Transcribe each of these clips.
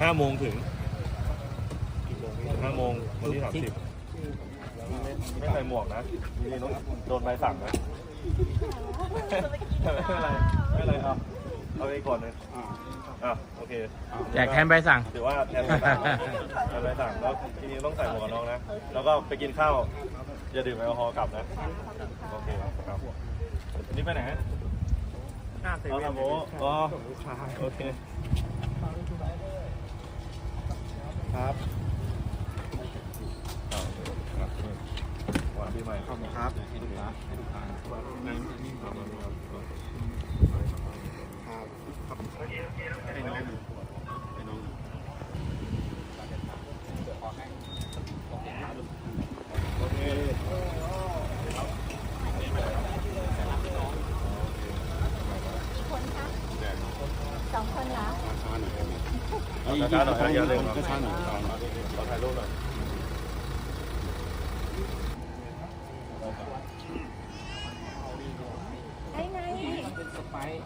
ห้าโมงถึงห้าโมงวันที่สามสิบไม่ใส่หมวกนะนี่ต้องโดนใบสั่งนะไม่เป็นไรไม่เป็นไรเอาเอาไปก่อนเลยอะโอเคแจกแทนใบสั่งถือว่าแทนใบสั่งแทนใบสั่งแล้วทีนี้ต้องใส่หมวกกันน็อกนะ แล้วก็ไปกินข้าว อย่าดื่มแอลกอฮอล์กลับนะ โอเคครับอันนี้ไปไหนฮะหน้าเซเอาเว่ละนโมอ๋อโอเค สองคนเหรอ ช้าๆหน่อยได้ไหมช้าๆหน่อยนะอย่าเร่งก็ช้าหน่อยช้าหน่อย ขอถ่ายรูปหน่อย ไอ้ไง เป็ไปซ์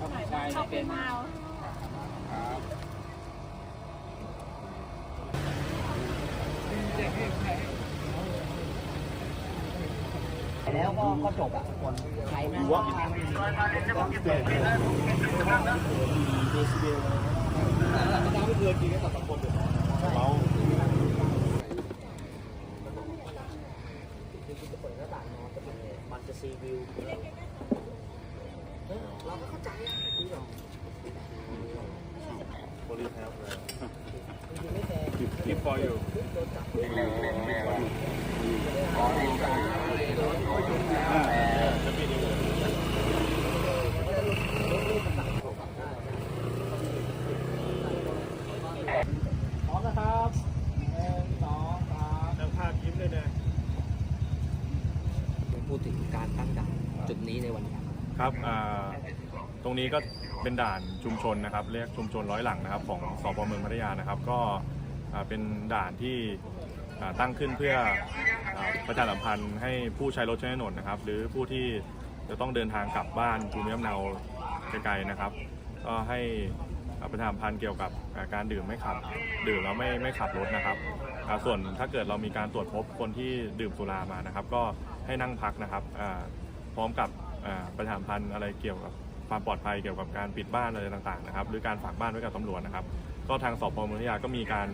ถ้าผู้ชายชอจะเป็เป็นนเมาแล้วก็ก็จบอะคนใครไม่ว่าเมามันจะซีวิว เราก็เข้าใจอะพี่หรอโพลีแทบเลยไม่แฟร์ Keep for you พร้อมนะครับหนึ่งสองสามนั่งภาพยิ้มเลยนะพูดถึงการตั้งด่านจุดนี้ในวันนี้ ครับตรงนี้ก็เป็นด่านชุมชนนะครับ เรียกชุมชนร้อยหลังนะครับ ของสพเมืองพัทยานะครับ ก็เป็นด่านที่ตั้งขึ้นเพื่ออประชาสัมพันธ์ให้ผู้ใช้รถใช้ถนนนะครับ หรือผู้ที่จะต้องเดินทางกลับบ้านภูมิลำเนาไกลๆนะครับ ก็ให้ประชาสัมพันธ์เกี่ยวกับการดื่มไม่ขับ ดื่มแล้วไม่ไม่ขับรถนะครับ ส่วนถ้าเกิดเรามีการตรวจพบคนที่ดื่มสุรามานะครับ ก็ให้นั่งพักนะครับ พร้อมกับประชามพันธ์อะไรเกี่ยวกับความปลอดภัยเกี่ยวกับการปิดบ้านอะไรต่างๆนะครับหรือการฝากบ้านไว้กับตำรวจนะครับก็ทางสพเมืองพัทยาก็มีการ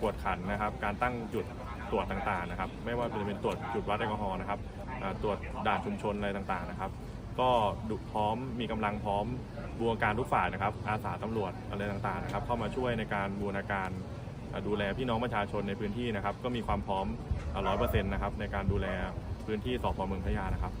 กวดขันนะครับ การตั้งจุดตรวจต่างๆนะครับ ไม่ว่าจะเป็นตรวจจุดวัดแอลกอฮอล์นะครับตรวจด่านชุมชนอะไรต่างๆนะครับ ก็ดุพร้อมมีกำลังพร้อมบูรณาการทุกฝ่ายนะครับ อาสาตำรวจอะไรต่างๆนะครับ เข้ามาช่วยในการบูรณาการดูแลพี่น้องประชาชนในพื้นที่นะครับ ก็มีความพร้อมร้อยเปอร์เซ็นต์นะครับในการดูแลพื้นที่สพเมืองพัทยานะครับ